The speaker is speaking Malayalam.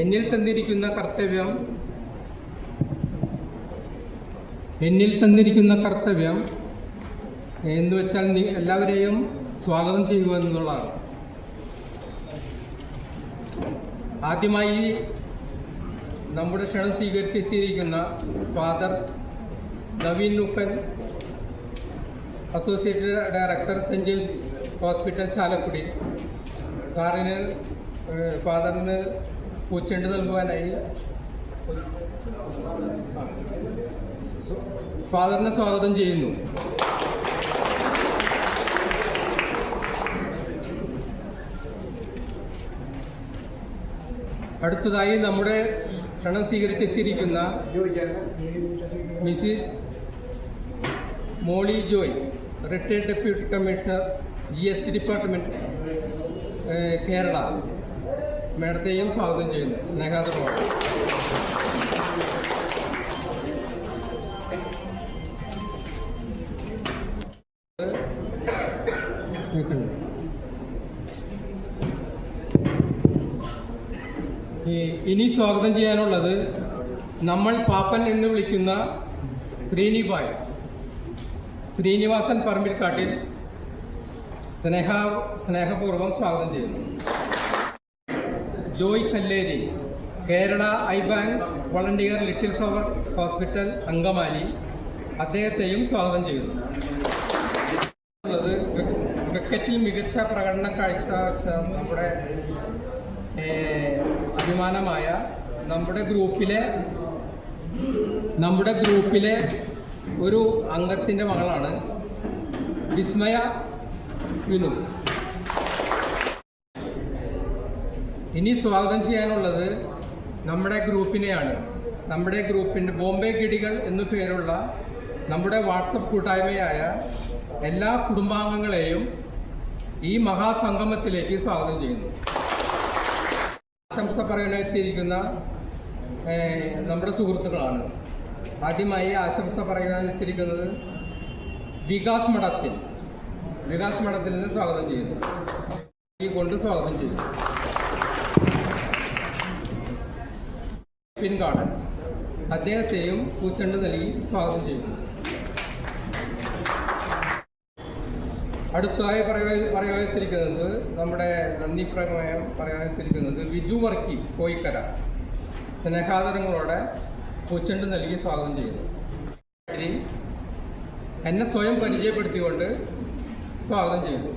എന്നിൽ തന്നിരിക്കുന്ന കർത്തവ്യം. എന്നിൽ തന്നിരിക്കുന്ന കർത്തവ്യം എന്ന് വെച്ചാൽ എല്ലാവരെയും സ്വാഗതം ചെയ്യുക എന്നുള്ളതാണ്. ആദ്യമായി നമ്മുടെ ക്ഷണം സ്വീകരിച്ചെത്തിയിരിക്കുന്ന father Naveen Uppan associated director Saint James hospital Chalakudy. സാറിന് ഫാദറിന് പൂച്ചെണ്ട് നൽകുവാനായി. ഫാദറിനെ സ്വാഗതം ചെയ്യുന്നു അടുത്തതായി നമ്മുടെ ക്ഷണം സ്വീകരിച്ചെത്തിയിരിക്കുന്ന Mrs Molly Joy retired deputy commissioner G S T department Kerala മേഡത്തെയും സ്വാഗതം ചെയ്യുന്നു. സ്നേഹാദരമാണ് ഇനി സ്വാഗതം ചെയ്യാനുള്ളത് നമ്മൾ പാപ്പൻ എന്ന് വിളിക്കുന്ന ശ്രീനിഭായ് ശ്രീനിവാസൻ പറമ്പിൽക്കാട്ടിൽ സ്നേഹ സ്നേഹപൂർവം സ്വാഗതം ചെയ്യുന്നു. Joy Kalleri Kerala eye bank volunteer little flower hospital Angamaly അദ്ദേഹത്തെയും സ്വാഗതം ചെയ്യുന്നു. ഉള്ളത് ക്രി- ക്രിക്കറ്റിൽ മികച്ച പ്രകടനം കാഴ്ചവെച്ച നമ്മുടെ അഭിമാനമായ നമ്മുടെ ഗ്രൂപ്പിലെ നമ്മുടെ ഗ്രൂപ്പിലെ ഒരു അംഗത്തിന്റെ മകളാണ് വിസ്മയ വിനു. ഇനി സ്വാഗതം ചെയ്യാനുള്ളത് നമ്മുടെ ഗ്രൂപ്പിനെയാണ്. നമ്മുടെ ഗ്രൂപ്പിന്റെ ബോംബെ കിടികൾ എന്നു പേരുള്ള നമ്മുടെ വാട്സപ്പ് കൂട്ടായ്മയായ എല്ലാ കുടുംബാംഗങ്ങളെയും ഈ മഹാസംഗമത്തിലേക്ക് സ്വാഗതം ചെയ്യുന്നു. ആശംസ പറയാനെത്തിയിരിക്കുന്ന നമ്മുടെ സുഹൃത്തുക്കളാണ്. ആദ്യമായി ആശംസ പറയാനെത്തിയിരിക്കുന്നത് വികാസ് മഠത്തിൽ. വികാസ് മഠത്തിൽ നിന്ന് സ്വാഗതം ചെയ്യുന്നു. ഈ കൊണ്ട് സ്വാഗതം ചെയ്യുന്നു. പിൻകാടൻ അദ്ദേഹത്തെയും പൂച്ചെണ്ട് നൽകി സ്വാഗതം ചെയ്യുന്നു. അടുത്തതായി പറയാ പറയാതിരിക്കുന്നത് നമ്മുടെ നന്ദി പ്രമേയം പറയാതിരിക്കുന്നത് വിജു വർക്കി കോയിക്കര. സ്നേഹാദരങ്ങളോടെ പൂച്ചെണ്ട് നൽകി സ്വാഗതം ചെയ്യുന്നു. എന്നെ സ്വയം പരിചയപ്പെടുത്തിക്കൊണ്ട് സ്വാഗതം ചെയ്യുന്നു.